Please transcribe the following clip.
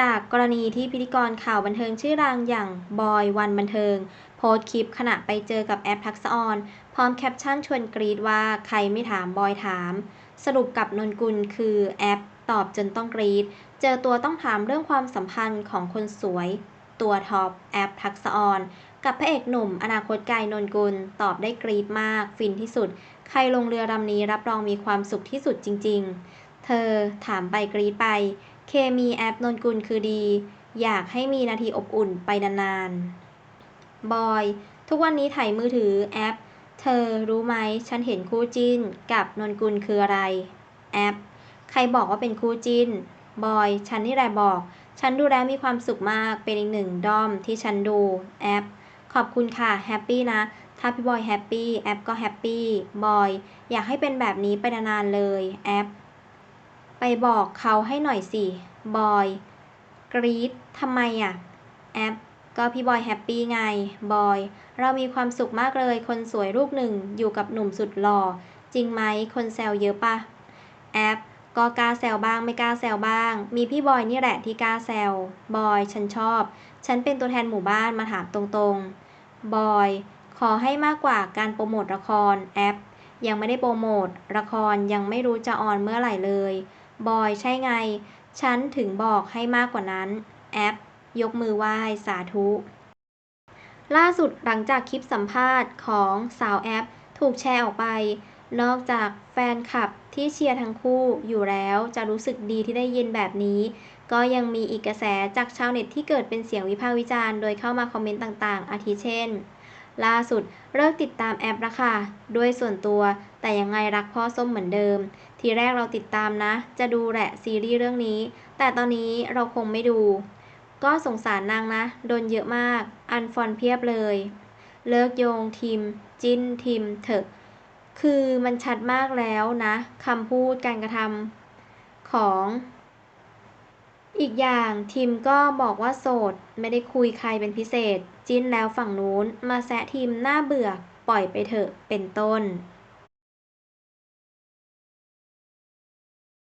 จากกรณีที่พิธีกรข่าวบันเทิงชื่อดังอย่างบอยวันบันเทิง โพสต์คลิปขณะไปเจอกับแอปทักษะออน พร้อมแคปชั่นชวนกรีดว่าใครไม่ถามบอยถาม สรุปกับนนกุลคือแอปตอบจนต้องกรีด เจอตัวต้องถามเรื่องความสัมพันธ์ของคนสวย ตัวท็อปแอปทักษะออน กับพระเอกหนุ่ม อนาคตไกลนนกุล ตอบได้กรีดมาก ฟินที่สุด ใครลงเรือลำนี้รับรองมีความสุขที่สุดจริง ๆ เธอถามไปกรีดไป เคมีแอปนนกุลคือดี อยากให้มีนาทีอบอุ่นไปนานๆ บอย ทุกวันนี้ถ่ายมือถือแอป เธอรู้ไหมฉันเห็นคู่จิ้นกับนนกุลคืออะไร แอป ใครบอกว่าเป็นคู่จิ้น บอย ฉันนี่แหละบอก ฉันดูแล้วมีความสุขมาก เป็นอีกหนึ่งด้อมที่ฉันดู แอป ขอบคุณค่ะ แฮปปี้นะ ถ้าพี่บอยแฮปปี้ แอปก็แฮปปี้ บอย อยากให้เป็นแบบนี้ไปนานๆเลย แอป ไปบอกเขาให้หน่อยสิ บอย กรี๊ด ทำไมอะแอป ก็พี่บอยแฮปปี้ไง บอย เรามีความสุขมากเลย คนสวยรูปหนึ่งอยู่กับหนุ่มสุดหล่อ จริงไหม คนแซวเยอะปะแอป ก็กล้าแซวบ้างไม่กล้าแซวบ้าง มีพี่บอยนี่แหละที่กล้าแซว บอย ฉันชอบ ฉันเป็นตัวแทนหมู่บ้านมาถามตรงๆ บอย ขอให้มากกว่าการโปรโมทละคร แอปยังไม่ได้โปรโมทละครยังไม่รู้จะออนเมื่อไหร่เลย บอย ใช่ไง ฉันถึงบอกให้มากกว่านั้น แอป ยกมือไหว้สาธุ ล่าสุดหลังจากคลิปสัมภาษณ์ของสาวแอป ถูกแชร์ออกไป นอกจากแฟนคลับที่เชียร์ทั้งคู่อยู่แล้วจะรู้สึกดีที่ได้ยินแบบนี้ ก็ยังมีอีกกระแสจากชาวเน็ตที่เกิดเป็นเสียงวิพากษ์วิจารณ์โดยเข้ามาคอมเมนต์ต่างๆ อาทิเช่น ล่าสุดเลิกติดตามแอปล้วค่ะ ด้วยส่วนตัว แต่ยังไงรักพ่อส้มเหมือนเดิม ทีแรกเราติดตามนะ จะดูแหละซีรีส์เรื่องนี้ แต่ตอนนี้เราคงไม่ดู ก็สงสารนางนะ โดนเยอะมาก อันฟอนเพียบเลย เลิกโยงทีม จิ้นทีมเถอะ คือมันชัดมากแล้วนะคำพูดการกระทำของ อีกอย่างทีมก็บอกว่าโสด ไม่ได้คุยใครเป็นพิเศษ จิ้นแล้วฝั่งนู้น มาแซะทีมหน้าเบื่อ ปล่อยไปเถอะเป็นต้น